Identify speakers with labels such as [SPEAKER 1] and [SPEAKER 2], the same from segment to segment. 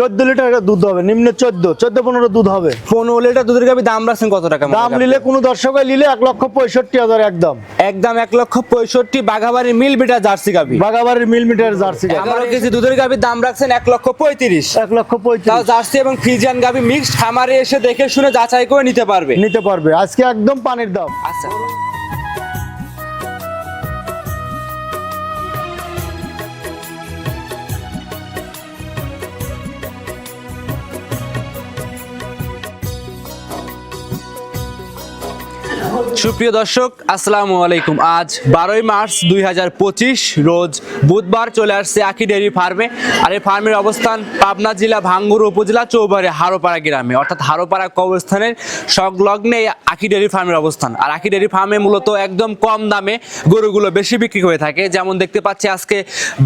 [SPEAKER 1] চোদ্দ লিটার দুধ হবে নিম্নে চোদ্দ চোদ্দ পনেরো দুধ হবে।
[SPEAKER 2] পনেরো লিটার দুধের গাভি দাম রাখছেন কত টাকা
[SPEAKER 1] দাম নিলে কোনো দর্শক নিলে এক লক্ষ পঁয়ষট্টি হাজার একদম।
[SPEAKER 2] একদম এক লক্ষ পঁয়ষট্টি বাঘাবাড়ির মিল বিটা জার্সি গাভি।
[SPEAKER 1] বাগাবাড়ির মিল মিটার জার্সি।
[SPEAKER 2] এগারো কেজি দুধের গাভির দাম রাখছেন এক লক্ষ পঁয়ত্রিশ।
[SPEAKER 1] এক লক্ষ পঁয়ত্রিশ।
[SPEAKER 2] জার্সি এবং ফ্রিজিয়ান গাভি মিক্সড খামারে এসে দেখে শুনে যাচাই করে নিতে পারবে।
[SPEAKER 1] নিতে পারবে। আজকে একদম পানির দাম।
[SPEAKER 2] আচ্ছা। সুপ্রিয় দর্শক, আসসালামু আলাইকুম। আজ বারোই মার্চ দুই হাজার পঁচিশ, রোজ বুধবার চলে আসছে আখি ডেয়ারি ফার্মে। আর এই ফার্মের অবস্থান পাবনা জেলা ভাঙ্গুর উপজেলা চৌবাড়ি, হারোপাড়া গ্রামে। অর্থাৎ হারোপাড়া কবরস্থানের সংলগ্নে আখি ডেয়ারি ফার্মের অবস্থান। আর আখি ডেয়ারি ফার্মে মূলত একদম কম দামে গরুগুলো বেশি বিক্রি হয়ে থাকে। যেমন দেখতে পাচ্ছি আজকে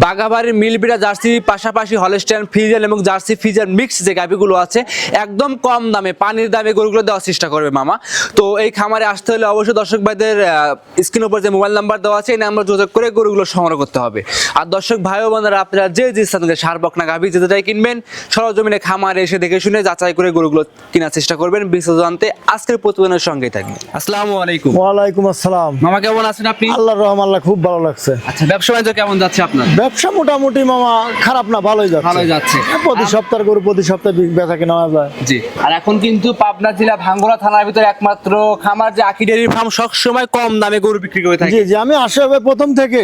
[SPEAKER 2] বাগাবাড়ির মিলবিরা জার্সি, পাশাপাশি হলস্টাইন ফিজেল এবং জার্সি ফিজেল মিক্স যে গাভিগুলো আছে, একদম কম দামে, পানির দামে গরুগুলো দেওয়ার চেষ্টা করবে মামা। তো এই খামারে আসতে হলে অবশ্যই দর্শক ভাইদের স্ক্রিন উপর যে মোবাইল নাম্বার দেওয়া আছে এই নাম্বার যোগাযোগ করে গরুগুলো সংগ্রহ করতে হবে। আর দর্শক ভাই ও বোনেরা আপনারা যে যে স্থান থেকে সার বকনা গাভি যেটাই কিনবেন সরজমিনে খামারে এসে দেখে শুনে যাচাই করে গরুগুলো কেনার চেষ্টা করবেন। বিশেষ জানতে আজকের প্রতিবেদনের সঙ্গেই থাকবে আসসালামু আলাইকুম।
[SPEAKER 1] ওয়ালাইকুম আসসালাম।
[SPEAKER 2] মামা কেমন আছেন আপনি?
[SPEAKER 1] আল্লাহ রহম আল্লাহ খুব ভালো লাগছে।
[SPEAKER 2] আচ্ছা ব্যবসা বাণিজ্য কেমন যাচ্ছে আপনার?
[SPEAKER 1] ব্যবসা মোটামুটি মামা খারাপ না ভালোই যাচ্ছে।
[SPEAKER 2] ভালোই যাচ্ছে।
[SPEAKER 1] প্রতি সপ্তাহ গরু প্রতি সপ্তাহে বেচা কেনা যায়
[SPEAKER 2] জি। আর এখন কিন্তু পাবনা জেলা ভাঙ্গুড়া থানার ভিতরে একমাত্র খামার যে আখি ডেয়ারি ফার্ম সব সময় কম দামে গরু বিক্রি করে থাকি।
[SPEAKER 1] জি জি আমি আসে হবে প্রথম
[SPEAKER 2] থেকে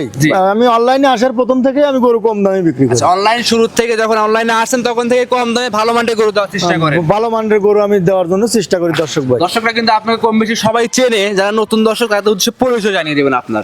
[SPEAKER 1] আমি অনলাইনে আসার প্রথম থেকেই আমি গরু কম দামে বিক্রি করি।
[SPEAKER 2] অনলাইন শুরু থেকে যখন অনলাইনে আসেন তখন থেকে কম দামে ভালো মানের গরু দেওয়ার চেষ্টা করেন।
[SPEAKER 1] ভালো মানের গরু আমি দেওয়ার জন্য চেষ্টা করি দর্শক ভাই।
[SPEAKER 2] দর্শকরা কিন্তু আপনাকে কম বেশি সবাই চেনে যারা নতুন দর্শক তাদের উদ্দেশ্যে পরিচয় জানিয়ে দেবেন আপনার।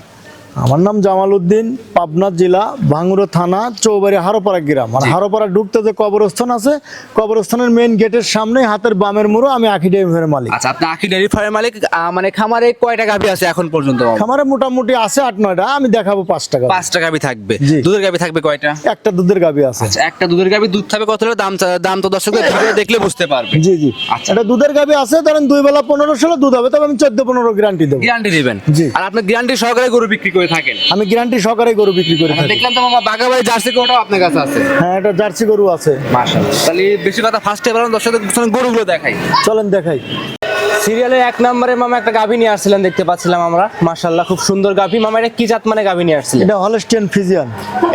[SPEAKER 1] আমার নাম জামাল উদ্দিন পাবনা জেলা ভাঙ্গুরো থানা চৌবাড়ি হারোপাড়া গ্রাম। আর
[SPEAKER 2] জি।
[SPEAKER 1] হারোপাড়া ঢুকতে যে কবরস্থান আছে কবরস্থানের মেইন গেটের সামনে হাতের বামের মুড়ো আমি আখি ডেমের মালিক।
[SPEAKER 2] আচ্ছা আপনি আখি ডেয়ারি ফার্মের মালিক মানে খামারে কয়টা গাভি আছে এখন পর্যন্ত
[SPEAKER 1] খামারে মোটামুটি আছে আট নয়টা আমি দেখাবো পাঁচ টাকা
[SPEAKER 2] পাঁচটা গাভী থাকবে। দুধের গাভী থাকবে কয়টা?
[SPEAKER 1] একটা দুধের গাভী আছে।
[SPEAKER 2] আচ্ছা একটা দুধের গাভি দুধ থাকবে কত দাম দাম তো দর্শকদের ভিডিও দেখলে বুঝতে পারবে।
[SPEAKER 1] জি জি।
[SPEAKER 2] আচ্ছা।
[SPEAKER 1] এটা দুধের গাভী আছে ধরেন দুই বেলা পনেরো ষোলো দুধ হবে তবে আমি চোদ্দ পনেরো গ্যারান্টি দেবো।
[SPEAKER 2] গ্যারান্টি দিবেন।
[SPEAKER 1] জি।
[SPEAKER 2] আর আপনি গ্যারান্টি সহকারে গরু বিক্রি করে থাকেন।
[SPEAKER 1] আমি গ্যারান্টি সহকারে গরু বিক্রি করে
[SPEAKER 2] দেখলাম তো মামা ভাই জার্সি গরুটাও আপনার কাছে আছে।
[SPEAKER 1] হ্যাঁ এটা জার্সি গরু আছে।
[SPEAKER 2] মাশাআল্লাহ। তাহলে বেশি কথা ফার্স্টে বলুন দর্শকদের গরুগুলো দেখাই।
[SPEAKER 1] চলেন দেখাই।
[SPEAKER 2] সিরিয়ালের এক নম্বরে মামা একটা গাভি নিয়ে আসছিলেন দেখতে পাচ্ছিলাম আমরা। মাশাআল্লাহ খুব সুন্দর গাভী। মামা এটা কি জাত মানে গাভি নিয়ে আসছিলেন?
[SPEAKER 1] এটা হলস্টিয়ান ফিজিয়ান।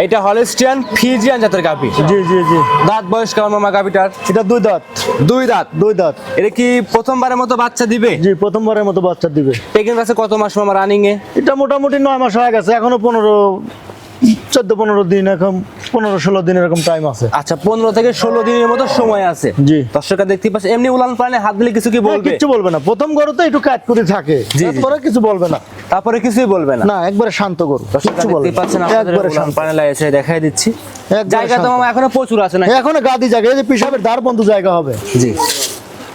[SPEAKER 2] এটা হলস্টিয়ান ফিজিয়ান জাতের গাভী।
[SPEAKER 1] জি জি জি।
[SPEAKER 2] দাঁত বয়স কেমন মামা গাভিটার?
[SPEAKER 1] এটা দুই দাঁত।
[SPEAKER 2] দুই দাঁত?
[SPEAKER 1] দুই দাঁত।
[SPEAKER 2] এটা কি প্রথমবারের মতো বাচ্চা দিবে?
[SPEAKER 1] জি প্রথমবারের মতো বাচ্চা দিবে।
[SPEAKER 2] পেগের কাছে কত মাস মামা রানিং এ
[SPEAKER 1] এটা মোটামুটি নয় মাস হয়ে গেছে এখনও পনেরো চোদ্দ পনেরো দিন এখন। পনেরো ষোলো দিন এরকম টাইম আছে।
[SPEAKER 2] আচ্ছা পনেরো থেকে ষোলো দিনের মতো সময় আছে।
[SPEAKER 1] জি।
[SPEAKER 2] দর্শকরা দেখতে পাচ্ছে এমনি উলান পালানে হাত দিলে কিছু কি
[SPEAKER 1] হ্যাঁ,
[SPEAKER 2] বলবে?
[SPEAKER 1] কিছু বলবে না। প্রথম গরু তো একটু কাজ করে থাকে। তারপরে কিছু বলবে না।
[SPEAKER 2] তারপরে কিছুই বলবে না।
[SPEAKER 1] না একবারে শান্ত গরু কিছু বলবে
[SPEAKER 2] পাচ্ছেন
[SPEAKER 1] একবারে শান্ত।
[SPEAKER 2] এসে দেখাই দিচ্ছি। জায়গা তো। এখনও প্রচুর আছে না
[SPEAKER 1] এখনও গাদি জায়গা এই যে পিসাবের দ্বার বন্ধ জায়গা হবে।
[SPEAKER 2] জি।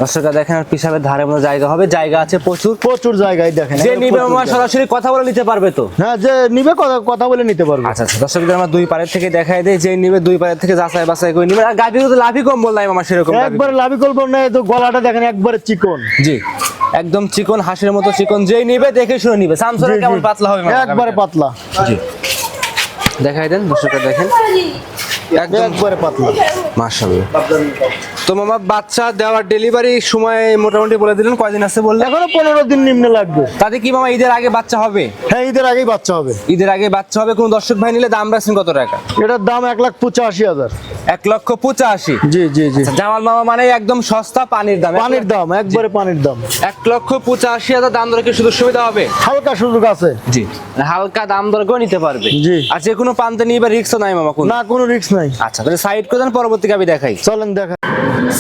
[SPEAKER 2] দর্শকরা দেখেন পিসাবের ধারে মতো জায়গা হবে জায়গা আছে প্রচুর।
[SPEAKER 1] প্রচুর জায়গায় দেখেন
[SPEAKER 2] যে নিবে
[SPEAKER 1] জায়গা।
[SPEAKER 2] সরাসরি কথা বলে নিতে পারবে তো?
[SPEAKER 1] হ্যাঁ যে নিবে কথা বলে নিতে পারবে।
[SPEAKER 2] আচ্ছা আচ্ছা দর্শকদের আমরা দুই পারের থেকে দেখাই দেয় যে নিবে দুই পারের থেকে যাচাই বাছাই করে নিবে। আর গাভি তো লাভই কম বললাম আমার সেরকম।
[SPEAKER 1] একবারে লাভি করব না তো গলাটা দেখেন একবারে চিকন।
[SPEAKER 2] জি একদম চিকন হাঁসের মতো চিকন যেই নিবে দেখে শুনে নিবে। স্যামসুং। কেমন পাতলা হবে
[SPEAKER 1] একবারে পাতলা।
[SPEAKER 2] জি। দেখাই দেন দর্শকরা দেখেন।
[SPEAKER 1] একবারে পাতলা।
[SPEAKER 2] মাশাআল্লাহ। তো মামা বাচ্চা দেওয়ার ডেলিভারি সময় মোটামুটি বলে দিলেন কয়দিন আছে বললেন?
[SPEAKER 1] এখনও পনেরো দিন নিম্নে লাগবে।
[SPEAKER 2] তাতে কি মামা ঈদের আগে বাচ্চা হবে?
[SPEAKER 1] হ্যাঁ ঈদের আগেই বাচ্চা হবে।
[SPEAKER 2] ঈদের আগে বাচ্চা হবে কোন দর্শক ভাই নিলে দাম রাখছেন কত টাকা?
[SPEAKER 1] এটার দাম এক লাখ পঁচাশি হাজার।
[SPEAKER 2] এক লক্ষ পঁচাশি?
[SPEAKER 1] জি জি জি।
[SPEAKER 2] জামাল মামা মানে একদম সস্তা পানির দাম
[SPEAKER 1] পানির দাম একবারে পানির দাম।
[SPEAKER 2] এক লক্ষ পঁচাশি হাজার দাম দরে কি সুযোগ সুবিধা হবে?
[SPEAKER 1] হালকা সুযোগ আছে।
[SPEAKER 2] জি। হালকা দাম দর করে নিতে পারবে।
[SPEAKER 1] জি।
[SPEAKER 2] আর যে কোনো পান্তে নিবে রিক্সও নাই মামা কোন?
[SPEAKER 1] না কোনো রিক্স নাই।
[SPEAKER 2] আচ্ছা তাহলে সাইড করে দেন পরবর্তী গাবি দেখাই।
[SPEAKER 1] চলেন দেখা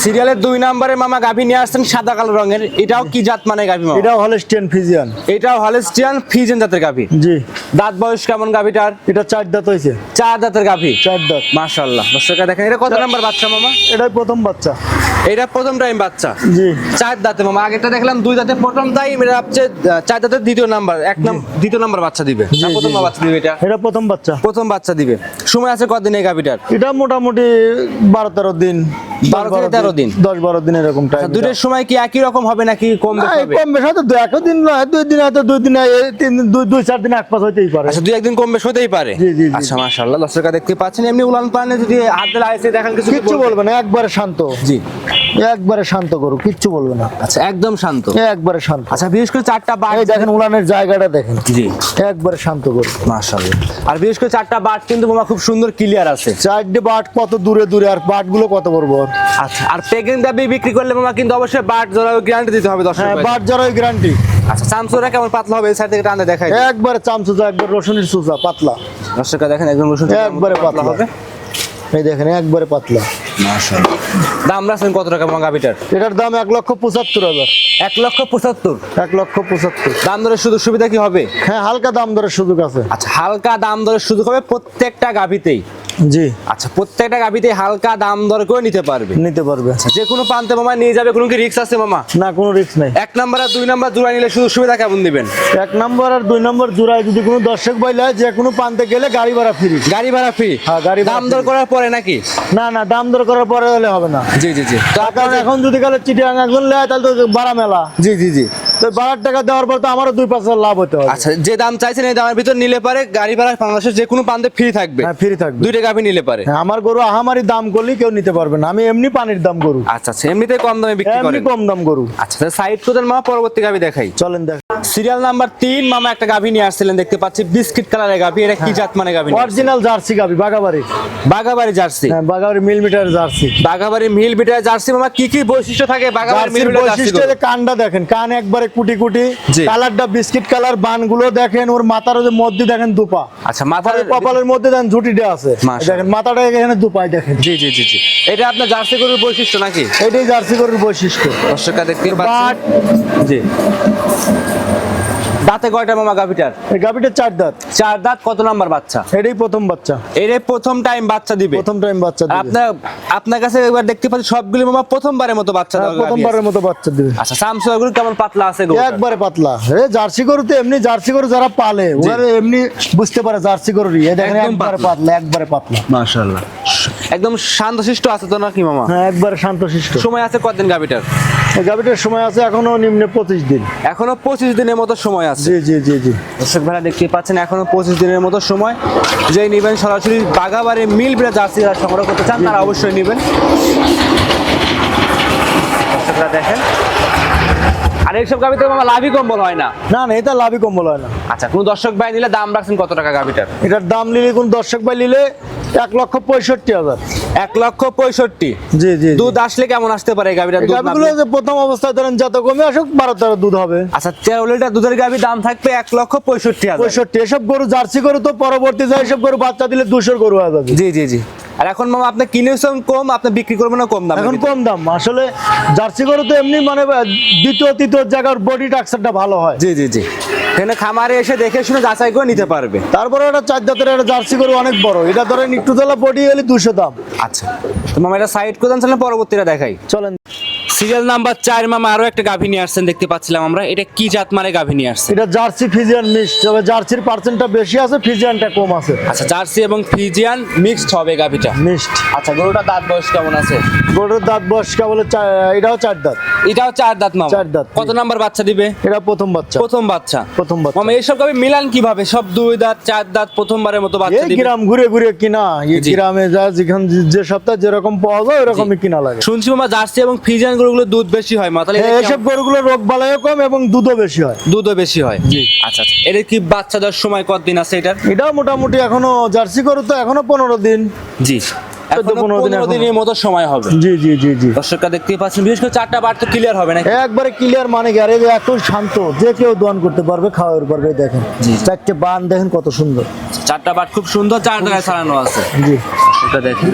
[SPEAKER 2] সিরিয়ালের দুই নম্বরে মামা গাভি নিয়ে আসছেন সাদা কালো রঙের। এটাও কি জাত মানে গাভি মামা?
[SPEAKER 1] এটাও হলস্টিয়ান ফিজিয়ান।
[SPEAKER 2] এটাও হলিস্টিয়ান ফিজেন জাতের গাভি।
[SPEAKER 1] জি।
[SPEAKER 2] দাঁত বয়স কেমন গাভিটার?
[SPEAKER 1] এটা চার দাঁত হয়েছে।
[SPEAKER 2] চার দাঁতের গাভি।
[SPEAKER 1] চার দাঁত।
[SPEAKER 2] মাশাআল্লাহ। দর্শকরা দেখেন এটা কত নাম্বার বাচ্চা মামা?
[SPEAKER 1] এটাই প্রথম বাচ্চা।
[SPEAKER 2] এটা প্রথম টাইম বাচ্চা?
[SPEAKER 1] জি।
[SPEAKER 2] চার দাঁতে মামা। আগেটা দেখলাম দুই দাঁতে প্রথম টাইম এটা হচ্ছে চার দাঁতের দ্বিতীয় নাম্বার। এক নাম দ্বিতীয় নাম্বার বাচ্চা দিবে। প্রথম বাচ্চা দিবে এটা?
[SPEAKER 1] এটা প্রথম বাচ্চা।
[SPEAKER 2] প্রথম বাচ্চা দিবে। সময় আছে কদিন এই গাভিটার?
[SPEAKER 1] এটা মোটামুটি বারো তেরো দিন।
[SPEAKER 2] বারো থেকে তেরো দিন।
[SPEAKER 1] দশ বারো দিন এরকম টাইম
[SPEAKER 2] আচ্ছা, সময় কি একই রকম হবে নাকি কম
[SPEAKER 1] কম বেশ হয়তো দু একদিন নয় দুই দিন হয়তো দুই দিন তিন দিন দুই দুই চার দিন এক পাঁচ হইতেই পারে।
[SPEAKER 2] আচ্ছা দুই একদিন কম বেশ হতেই পারে। আচ্ছা দর্শকরা দেখতে পাচ্ছেন এমনি উলান যদি হাত দিলে আইসে দেখেন কিছু
[SPEAKER 1] কিচ্ছু বলবে না একবারে শান্ত।
[SPEAKER 2] জি।
[SPEAKER 1] একবারে শান্ত করো কিচ্ছু বলবে না।
[SPEAKER 2] আচ্ছা একদম শান্ত।
[SPEAKER 1] একবারে শান্ত।
[SPEAKER 2] আচ্ছা বিশেষ করে চারটা বাট
[SPEAKER 1] দেখেন উলানের জায়গাটা দেখেন।
[SPEAKER 2] জি।
[SPEAKER 1] একবারে শান্ত করো
[SPEAKER 2] মাশাআল্লাহ। আর বিশেষ করে চারটা বাট কিন্তু খুব সুন্দর ক্লিয়ার আছে।
[SPEAKER 1] চারটে বাট কত দূরে দূরে আর বাটগুলো কত বড় বড়?
[SPEAKER 2] আচ্ছা আর পেকিং দাবি বিক্রি করলে মামা কিন্তু অবশ্যই বাট জোড়া গ্যারান্টি দিতে হবে দর্শক
[SPEAKER 1] হ্যাঁ। বাট যারা গ্যারান্টি
[SPEAKER 2] আচ্ছা চামচুরা কেমন পাতলা হবে? এই সাইড থেকে টানতে দেখাই
[SPEAKER 1] একবারে চামচুজা একবার রসুনের সুজা পাতলা।
[SPEAKER 2] দর্শকরা দেখেন একদম রসুন
[SPEAKER 1] একবারে পাতলা
[SPEAKER 2] হবে।
[SPEAKER 1] এই দেখেন একবারে পাতলা।
[SPEAKER 2] দাম রাখছেন কত টাকা মাঙ্গা বিটার
[SPEAKER 1] এটার দাম এক লক্ষ পঁচাত্তর হাজার।
[SPEAKER 2] এক লক্ষ পঁচাত্তর?
[SPEAKER 1] এক লক্ষ পঁচাত্তর।
[SPEAKER 2] দাম দরের সুযোগ সুবিধা কি হবে?
[SPEAKER 1] হ্যাঁ হালকা দাম দরের সুযোগ আছে।
[SPEAKER 2] আচ্ছা হালকা দাম দরের সুযোগ হবে প্রত্যেকটা গাভিতেই।
[SPEAKER 1] জি।
[SPEAKER 2] আচ্ছা প্রত্যেকটা গাভিতেই হালকা দাম দর করে নিতে পারবে।
[SPEAKER 1] নিতে পারবে।
[SPEAKER 2] আচ্ছা যে কোনো প্রান্তে মামা নিয়ে যাবে কোনো কি রিক্স আছে মামা?
[SPEAKER 1] না কোনো রিস্ক নাই।
[SPEAKER 2] এক নাম্বার আর দুই নাম্বার জোড়া নিলে সুযোগ সুবিধা কেমন দিবেন?
[SPEAKER 1] এক নম্বর আর দুই নম্বর জোড়ায় যদি কোনো দর্শক বাইলে যে কোনো পান্তে গেলে গাড়ি ভাড়া ফ্রি
[SPEAKER 2] গাড়ি ভাড়া ফ্রি
[SPEAKER 1] হ্যাঁ, গাড়ি
[SPEAKER 2] দাম দর করার পরে নাকি?
[SPEAKER 1] না না দাম দর করার পরে হলে হবে না।
[SPEAKER 2] জি জি জি।
[SPEAKER 1] তার কারণ এখন যদি গেলে চিটিয়াং একজন নেয় তাহলে তো ভাড়া মেলা।
[SPEAKER 2] জি জি জি।
[SPEAKER 1] তো বারোর টাকা দেওয়ার পর তো আমারও দুই পাঁচ লাভ হতে হবে।
[SPEAKER 2] আচ্ছা যে দাম চাইছেন এই দামের ভিতর নিলে পারে গাড়ি ভাড়া বাংলাদেশের যে কোনো প্রান্তে ফ্রি থাকবে।
[SPEAKER 1] হ্যাঁ ফ্রি থাকবে।
[SPEAKER 2] দুইটা গাভি নিলে পারে।
[SPEAKER 1] হ্যাঁ, আমার গরু আহামারি দাম করলে কেউ নিতে পারবে না। আমি এমনি পানির দাম গরু।
[SPEAKER 2] আচ্ছা আচ্ছা এমনিতে কম দামে বিক্রি
[SPEAKER 1] এমনি
[SPEAKER 2] করেন।
[SPEAKER 1] কম দাম গরু।
[SPEAKER 2] আচ্ছা সাইড কোদের মা পরবর্তী গাভি দেখাই।
[SPEAKER 1] চলেন দেখ।
[SPEAKER 2] সিরিয়াল নাম্বার তিন মামা একটা গাভি নিয়ে আসছিলেন দেখতে পাচ্ছি বিস্কিট কালারের গাভি এটা কি জাত মানে গাভি
[SPEAKER 1] অরিজিনাল জার্সি গাবি বাগাবাড়ি
[SPEAKER 2] বাগাবাড়ি জার্সি।
[SPEAKER 1] হ্যাঁ বাগাবাড়ি মিল মিটার জার্সি।
[SPEAKER 2] বাগাবাড়ি মিল বিটার জার্সি মামা কি কি বৈশিষ্ট্য থাকে বাগাবাড়ি মিল
[SPEAKER 1] জার্সির বৈশিষ্ট্য যে কানটা দেখেন কান একবারে কুটি কুটি। কালারটা বিস্কিট কালার বানগুলো দেখেন ওর মাথার যে মধ্যে দেখেন দুপা।
[SPEAKER 2] আচ্ছা মাথার
[SPEAKER 1] কপালের মধ্যে দেখেন ঝুটিটা আছে। দেখেন মাথাটা এখানে দুপায় দেখেন।
[SPEAKER 2] জি জি জি জি। এটা আপনার জার্সি গরুর বৈশিষ্ট্য নাকি?
[SPEAKER 1] এটাই জার্সি গরুর বৈশিষ্ট্য।
[SPEAKER 2] দর্শকরা দেখতে পাচ্ছেন। জি। দাঁতে কয়টা মামা গাভিটার?
[SPEAKER 1] এই গাবিটা চার দাঁত।
[SPEAKER 2] চার দাঁত কত নাম্বার বাচ্চা?
[SPEAKER 1] এটাই প্রথম বাচ্চা।
[SPEAKER 2] এটাই প্রথম টাইম বাচ্চা দিবে।
[SPEAKER 1] প্রথম টাইম বাচ্চা দিবে।
[SPEAKER 2] আপনার আপনার কাছে এবার দেখতে পাচ্ছি সবগুলি মামা প্রথমবারের মতো বাচ্চা
[SPEAKER 1] হ্যাঁ,
[SPEAKER 2] গাভী
[SPEAKER 1] প্রথমবারের মতো বাচ্চা দিবে।
[SPEAKER 2] আচ্ছা স্যামসুং এগুলো কেমন পাতলা আছে গো
[SPEAKER 1] একবারে পাতলা। এ জার্সি গরু তো এমনি জার্সি গরু যারা পালে ওরা এমনি বুঝতে পারে জার্সি গরুরই। এ দেখেন একবারে
[SPEAKER 2] পাতলা।
[SPEAKER 1] পাতলা একবারে পাতলা।
[SPEAKER 2] মাশাআল্লাহ। একদম শান্তশিষ্ট আছে তো নাকি মামা?
[SPEAKER 1] হ্যাঁ একবারে শান্তশিষ্ট।
[SPEAKER 2] সময় আছে কতদিন গাভিটার?
[SPEAKER 1] এই গাবিটার সময় আছে এখনও নিম্নে পঁচিশ দিন।
[SPEAKER 2] এখনও পঁচিশ দিনের মতো সময় আছে।
[SPEAKER 1] জি জি জি জি।
[SPEAKER 2] দর্শক ভাড়া দেখতে পাচ্ছেন এখনও পঁচিশ দিনের মতো সময়। যে নিবেন সরাসরি বাগাবারে মিল বিরা জার্সি যারা সংগ্রহ করতে চান তারা অবশ্যই নেবেন। দর্শকরা দেখেন। আর এইসব গাভিতে আমার লাভই কম্বল হয় না।
[SPEAKER 1] না না এটা লাভই কম্বল হয় না।
[SPEAKER 2] আচ্ছা কোন দর্শক ভাই নিলে দাম রাখছেন কত টাকা গাভিটার?
[SPEAKER 1] এটার দাম নিলে কোন দর্শক ভাই নিলে এক লক্ষ পঁয়ষট্টি হাজার।
[SPEAKER 2] এক লক্ষ পঁয়ষট্টি।
[SPEAKER 1] জি জি
[SPEAKER 2] দুধ আসলে কেমন আসতে পারে
[SPEAKER 1] গাভিগুলো? যে প্রথম অবস্থায় ধরেন যত কমে আসুক বারো তেরো দুধ হবে।
[SPEAKER 2] আচ্ছা তেরো লিটার দুধের গাভি দাম থাকবে এক লক্ষ পঁয়ষট্টি
[SPEAKER 1] পঁয়ষট্টি এসব গরু জার্সি গরু তো পরবর্তী যায় এসব গরু বাচ্চা দিলে দুশোর গরু হয়ে যাবে।
[SPEAKER 2] জি জি জি। আর এখন মামা আপনি কিনেছেন কম আপনি বিক্রি করবেন না কম দাম
[SPEAKER 1] এখন কম দাম। আসলে জার্সি গরু তো এমনি মানে দ্বিতীয় তৃতীয় জায়গার বডি টাক্সারটা ভালো হয়।
[SPEAKER 2] জি জি জি। এখানে খামারে এসে দেখে শুনে যাচাই করে নিতে পারবে।
[SPEAKER 1] তারপরে এটা চার দাঁতের একটা জার্সি গরু অনেক বড়। এটা ধরেন একটু তোলা বডি হলে দুশো দাম।
[SPEAKER 2] আচ্ছা। তোমার মামা এটা সাইড করে দেন পরবর্তীটা দেখাই।
[SPEAKER 1] চলেন।
[SPEAKER 2] সিরিয়াল নাম্বার চার মামা আরও একটা গাভী নিয়ে আসছেন দেখতে পাচ্ছিলাম আমরা। এটা কি জাত মানে গাভী নিয়ে আসছে
[SPEAKER 1] এটা জার্সি ফিজিয়ান মিক্স তবে জার্সির পার্সেন্টটা বেশি আছে ফিজিয়ানটা কম আছে।
[SPEAKER 2] আচ্ছা জার্সি এবং ফিজিয়ান মিক্সড হবে গাভীটা?
[SPEAKER 1] মিক্সড।
[SPEAKER 2] আচ্ছা গরুটা দাঁত বয়স কেমন আছে?
[SPEAKER 1] গরুর দাঁত বয়স কেবল এটাও চার দাঁত।
[SPEAKER 2] এটাও চার দাঁত মামা?
[SPEAKER 1] চার দাঁত,
[SPEAKER 2] কত নাম্বার বাচ্চা দিবে?
[SPEAKER 1] এটা প্রথম বাচ্চা।
[SPEAKER 2] প্রথম বাচ্চা।
[SPEAKER 1] প্রথম বাচ্চা।
[SPEAKER 2] মামা এইসব গাভী মিলান কীভাবে? সব দুই দাঁত চার দাঁত প্রথমবারের মতো বাচ্চা
[SPEAKER 1] এই
[SPEAKER 2] দিবে?
[SPEAKER 1] গ্রাম ঘুরে ঘুরে কিনা এই গ্রামে যা যেখান যে সপ্তাহে যেরকম পাওয়া যায় ওরকমই কিনা লাগে।
[SPEAKER 2] শুনছি মামা জার্সি এবং ফ্রিজিয়ান গরুগুলো দুধ বেশি হয় মা তাহলে
[SPEAKER 1] হ্যাঁ, এইসব? গরুগুলো রোগ বালাইও কম এবং দুধও বেশি হয়।
[SPEAKER 2] দুধও বেশি হয়। আচ্ছা আচ্ছা এটা কি বাচ্চা দেওয়ার সময় কতদিন আছে এটা
[SPEAKER 1] এটাও মোটামুটি এখনও জার্সি গরু তো এখনও পনেরো দিন।
[SPEAKER 2] জি। দিনের মতো সময় হবে।
[SPEAKER 1] জি জি জি জি।
[SPEAKER 2] দর্শকরা দেখতে পাচ্ছেন বিশেষ করে চারটা বার তো ক্লিয়ার হবে না
[SPEAKER 1] একবারে ক্লিয়ার মানে কি? আর এই এত শান্ত যে কেউ দোয়ান করতে পারবে খাওয়ার পারবে দেখেন। চারটে বান দেখেন কত সুন্দর।
[SPEAKER 2] চারটা খুব সুন্দর চার টাকায় ছাড়ানো আছে।
[SPEAKER 1] জি।
[SPEAKER 2] এটা দেখেন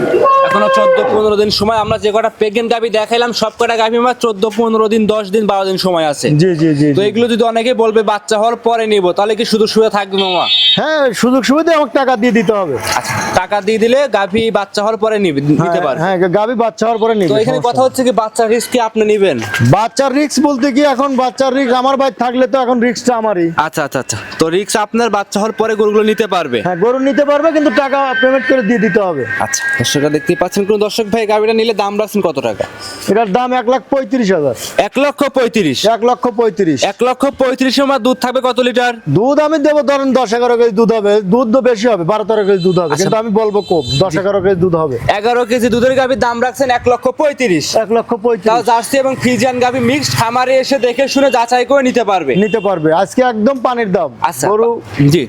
[SPEAKER 2] এখনও চোদ্দ পনেরো দিন সময় আমরা যে কটা প্রেগনেন্ট গাভি দেখাইলাম সব কটা গাভি আমার চোদ্দ পনেরো দিন দশ দিন বারো দিন সময় আছে।
[SPEAKER 1] জি জি জি
[SPEAKER 2] তো এগুলো যদি অনেকে বলবে বাচ্চা হওয়ার পরে নিব তাহলে কি শুধু সুবিধা থাকবে মামা?
[SPEAKER 1] হ্যাঁ সুযোগ সুবিধা আমাকে টাকা দিয়ে দিতে হবে।
[SPEAKER 2] আচ্ছা টাকা দিয়ে দিলে গাভি বাচ্চা হওয়ার পরে নিবে নিতে
[SPEAKER 1] হ্যাঁ,
[SPEAKER 2] পারবে।
[SPEAKER 1] হ্যাঁ গাবি বাচ্চা হওয়ার পরে নিবে
[SPEAKER 2] তো এখানে কথা হচ্ছে কি বাচ্চার রিস্ক কি আপনি নিবেন?
[SPEAKER 1] বাচ্চার রিক্স বলতে কি এখন বাচ্চার রিক্স আমার ভাই থাকলে তো এখন রিক্সটা আমারই।
[SPEAKER 2] আচ্ছা আচ্ছা আচ্ছা। তো রিক্স আপনার বাচ্চা হওয়ার পরে গরুগুলো নিতে পারবে?
[SPEAKER 1] হ্যাঁ গরু নিতে পারবে কিন্তু টাকা পেমেন্ট করে দিয়ে দিতে হবে।
[SPEAKER 2] আচ্ছা দর্শকরা দেখতে পাচ্ছেন কোন দর্শক ভাই গাভিটা নিলে দাম রাখছেন কত টাকা?
[SPEAKER 1] এটার দাম এক লাখ পঁয়ত্রিশ হাজার।
[SPEAKER 2] এক লক্ষ পঁয়ত্রিশ?
[SPEAKER 1] এক লক্ষ পঁয়ত্রিশ।
[SPEAKER 2] এক লক্ষ পঁয়ত্রিশ আমার দুধ থাকবে কত লিটার?
[SPEAKER 1] দুধ আমি দেবো ধরেন দশ এগারো কেজি দুধ হবে দুধ তো বেশি হবে বারো তেরো কেজি দুধ হবে
[SPEAKER 2] আচ্ছা।
[SPEAKER 1] কিন্তু আমি বলব কম দশ এগারো কেজি দুধ হবে।
[SPEAKER 2] এগারো কেজি দুধের গাভির দাম রাখছেন এক লক্ষ পঁয়ত্রিশ।
[SPEAKER 1] এক লক্ষ পঁয়ত্রিশ।
[SPEAKER 2] জার্সি এবং ফ্রিজিয়ান গাভি মিক্সড খামারে এসে দেখে শুনে যাচাই করে নিতে পারবে।
[SPEAKER 1] নিতে পারবে। আজকে একদম পানির দাম।
[SPEAKER 2] আচ্ছা
[SPEAKER 1] গরু
[SPEAKER 2] জি।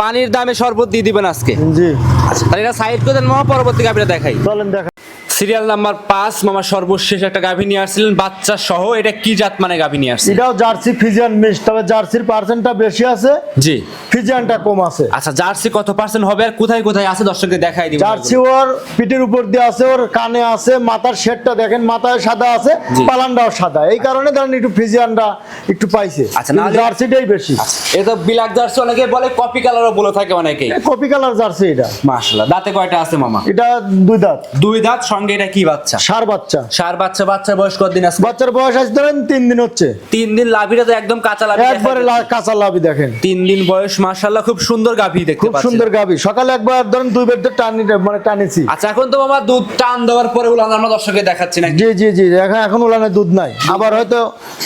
[SPEAKER 2] পানির দামে শরবত দিয়ে দিবেন আজকে।
[SPEAKER 1] জি।
[SPEAKER 2] আচ্ছা তাহলে এটা সাইড করে দেন মহা পরবর্তী গাভিটা দেখাই।
[SPEAKER 1] চলেন দেখা
[SPEAKER 2] সিরিয়াল নাম্বার পাঁচ মামা সর্বশেষ একটা গাভি নিয়ে আসছিলেন বাচ্চা সহ এটা কি জাত মানে গাভি নিয়ে আসছেন
[SPEAKER 1] এটাও জার্সি ফিজিয়ান মিক্স তবে জার্সির পার্সেন্টটা বেশি আছে
[SPEAKER 2] জি।
[SPEAKER 1] ফিজিয়ানটা কম আছে।
[SPEAKER 2] আচ্ছা জার্সি কত পার্সেন্ট হবে আর কোথায় কোথায় আছে দর্শকদের দেখাই দিব।
[SPEAKER 1] জার্সি ওর পিঠের উপর দিয়ে আছে ওর কানে আছে মাথার শেডটা দেখেন মাথায় সাদা আছে। পালানটাও সাদা। এই কারণে ধরেন একটু ফিজিয়ানটা একটু পাইছে।
[SPEAKER 2] আচ্ছা, না
[SPEAKER 1] জার্সিটাই বেশি।
[SPEAKER 2] এটা বিলাক জার্সি অনেকে বলে কপি কালারও বলে থাকে অনেকেই।
[SPEAKER 1] কপি কালার জার্সি এটা।
[SPEAKER 2] মাশাআল্লাহ দাঁতে কয়টা আছে মামা?
[SPEAKER 1] এটা দুই দাঁত।
[SPEAKER 2] দুই দাঁত সঙ্গে এটা কি বাচ্চা?
[SPEAKER 1] সার বাচ্চা।
[SPEAKER 2] সার বাচ্চা বাচ্চার বয়স কতদিন আছে?
[SPEAKER 1] বাচ্চার বয়স আছে ধরেন তিন দিন হচ্ছে।
[SPEAKER 2] তিন দিন লাভিটা তো একদম কাঁচা লাভি
[SPEAKER 1] একবারে কাঁচা লাভি দেখেন।
[SPEAKER 2] তিন দিন বয়স মাশাআল্লাহ খুব সুন্দর গাভি দেখতে
[SPEAKER 1] খুব সুন্দর গাভি। সকালে একবার ধরেন দুই বেড টানি মানে টানিছি।
[SPEAKER 2] আচ্ছা এখন তো মামা দুধ টান দেওয়ার পরে আমরা দর্শককে দেখাচ্ছি না
[SPEAKER 1] জি জি জি এখন এখন উলানে দুধ নাই। আবার হয়তো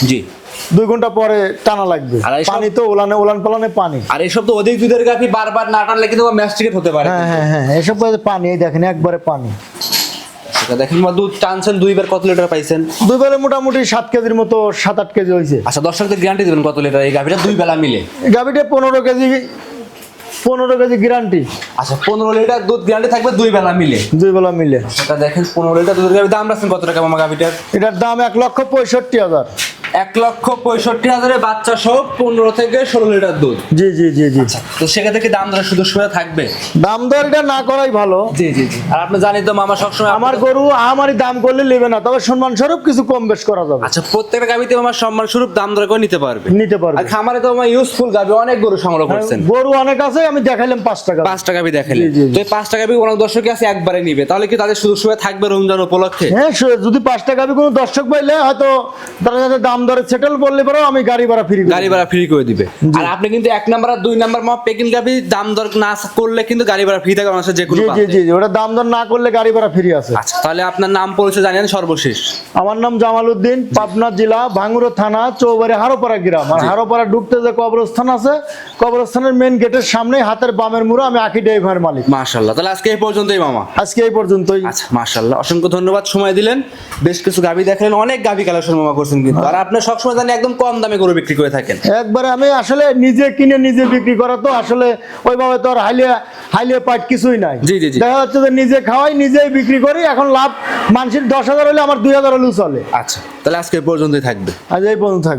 [SPEAKER 2] জি।
[SPEAKER 1] দুই ঘণ্টা পরে টানা লাগবে। পানি তো উলানে উলান পালানে পানি।
[SPEAKER 2] আর এইসব তো অধিক দুধের গাভি বারবার না টানলে কিন্তু ম্যাস্টিকেট হতে পারে।
[SPEAKER 1] হ্যাঁ হ্যাঁ হ্যাঁ এসব পানি এই দেখেন একবারে পানি।
[SPEAKER 2] আচ্ছা, দেখেন বা দুধ টানছেন দুইবার কত লিটার পাইছেন?
[SPEAKER 1] দুই বেলা মোটামুটি সাত কেজির মতো সাত আট কেজি হয়েছে
[SPEAKER 2] আচ্ছা দর্শকদের গ্যারান্টি দেবেন কত লিটার এই গাভিটা দুই বেলা মিলে।
[SPEAKER 1] গাভিটা পনেরো কেজি পনেরো কেজি গ্যারান্টি
[SPEAKER 2] আচ্ছা পনেরো লিটার দুধ গ্যারান্টি থাকবে দুই বেলা মিলে।
[SPEAKER 1] দুই বেলা মিলে।
[SPEAKER 2] সেটা দেখেন পনেরো লিটার দুধের গাভি দাম রাখছেন কত টাকা মামা গাভিটার?
[SPEAKER 1] এটার দাম এক লক্ষ পঁয়ষট্টি হাজার।
[SPEAKER 2] এক লক্ষ পঁয়ষট্টি হাজারের বাচ্চা সহ পনেরো থেকে ষোলো লিটার দুধ।
[SPEAKER 1] জি জি জি জি।
[SPEAKER 2] তো সেখান থেকে দাম দরের সুযোগ সুবিধা থাকবে?
[SPEAKER 1] দাম দর এটা না করাই ভালো।
[SPEAKER 2] জি জি জি। আর আপনি জানেন তো মামা সবসময়
[SPEAKER 1] আমার গরু আমারই দাম করলে নেবে না তবে সম্মান স্বরূপ কিছু কম বেশ করা যাবে।
[SPEAKER 2] আচ্ছা প্রত্যেকটা গাভিতে আমার সম্মান স্বরূপ দাম দর করে নিতে পারবে?
[SPEAKER 1] নিতে পারবে।
[SPEAKER 2] আর খামারে তো আমার ইউজফুল গাভি অনেক গরু সংগ্রহ করছেন।
[SPEAKER 1] গরু অনেক আছে আমি দেখাইলাম পাঁচ টাকা
[SPEAKER 2] পাঁচ টাকা
[SPEAKER 1] জি, জি।
[SPEAKER 2] তো এই পাঁচ টাকা গাভি অনেক দর্শক আছে একবারে নিবে তাহলে কি তাদের সুযোগ সুবিধা থাকবে রমজান উপলক্ষে?
[SPEAKER 1] হ্যাঁ যদি পাঁচ টাকা আমি কোনো দর্শক পাইলে হয়তো তারা দাম দরে সেটেল পরেও আমি গাড়ি ভাড়া ফ্রি
[SPEAKER 2] গাড়ি ভাড়া ফ্রি করে দিবে। আর আপনি কিন্তু এক নাম্বার আর দুই নাম্বার মা পেকিং গাভি দাম দর না করলে কিন্তু গাড়ি ভাড়া ফ্রি থাকে মানুষের যে কোনো
[SPEAKER 1] জি জি জি ওটা দাম দর না করলে গাড়ি ভাড়া ফ্রি আছে।
[SPEAKER 2] আচ্ছা তাহলে আপনার নাম পরিচয় জানেন সর্বশেষ।
[SPEAKER 1] আমার নাম জামাল উদ্দিন পাবনা জেলা ভাঙ্গুরো থানা চৌবাড়ি হারোপাড়া গ্রাম। আর হারোপাড়া ঢুকতে যে কবরস্থান আছে কবরস্থানের মেন গেটের সামনে হাতের বামের মুড়ো আমি আখি ড্রাইভার মালিক।
[SPEAKER 2] মাশাল্লাহ তাহলে আজকে এই পর্যন্তই মামা।
[SPEAKER 1] আজকে এই পর্যন্তই।
[SPEAKER 2] আচ্ছা মাশাল্লাহ অসংখ্য ধন্যবাদ সময় দিলেন। বেশ কিছু গাভি দেখালেন অনেক গাভি কালেকশন মামা করছেন কিন্তু। আর আপনি সবসময় জানি একদম কম দামে গরু বিক্রি করে থাকেন।
[SPEAKER 1] একবারে আমি আসলে নিজে কিনে নিজে বিক্রি করা তো আসলে ওইভাবে তো আর হাইলে হাইলে পাট কিছুই নাই।
[SPEAKER 2] জি, জি, জি।
[SPEAKER 1] দেখা যাচ্ছে যে নিজে খাওয়াই নিজেই বিক্রি করি এখন লাভ মানুষের দশ হাজার হলে আমার দুই হাজার হলেও চলে।
[SPEAKER 2] আচ্ছা তাহলে আজকে পর্যন্তই থাকবে।
[SPEAKER 1] আজ এই পর্যন্ত থাকবে